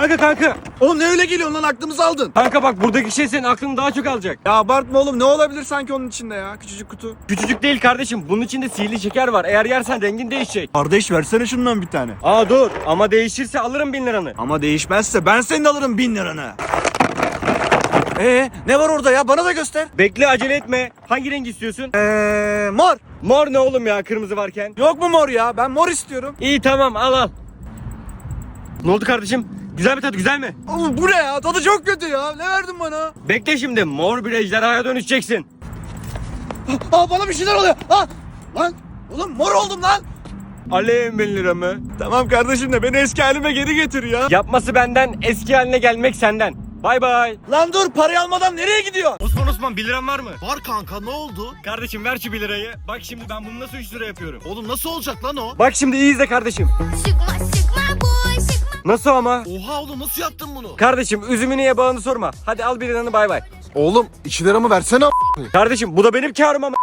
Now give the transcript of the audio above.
Kanka kanka. Oğlum ne öyle geliyorsun lan aklımızı aldın. Kanka bak buradaki şey senin aklını daha çok alacak. Ya abartma oğlum ne olabilir sanki onun içinde ya küçücük kutu. Küçücük değil kardeşim. Bunun içinde sihirli şeker var. Eğer yersen rengin değişecek. Kardeş versene şundan bir tane. Aa dur ama değişirse alırım bin liranı. Ama değişmezse ben senin alırım bin liranı. Ee ne var orada ya bana da göster. Bekle acele etme. Hangi renk istiyorsun? Eee mor. Mor ne oğlum ya kırmızı varken? Yok mu mor ya ben mor istiyorum. İyi tamam al al. Ne oldu kardeşim? Güzel bir tadı güzel mi? Oğlum bu ne ya tadı çok kötü ya ne verdin bana? Bekle şimdi mor bir ejderhaya dönüşeceksin. Aa bana bir şeyler oluyor. Aa, lan oğlum mor oldum lan. Aleyhim bin liramı. Tamam kardeşim de beni eski halime geri getir ya. Yapması benden eski haline gelmek senden. Bay bay. Lan dur parayı almadan nereye gidiyor? Osman Osman 1 liran var mı? Var kanka ne oldu? Kardeşim ver şu 1 lirayı. Bak şimdi ben bunu nasıl 3 lira yapıyorum. Oğlum nasıl olacak lan o? Bak şimdi iyi izle kardeşim. Boy şıkma Nasıl ama? Oha oğlum nasıl yaptın bunu? Kardeşim üzümü niye bağını sorma. Hadi al 1 liranı bay bay. Oğlum 2 liramı versene a- Kardeşim bu da benim karım ama.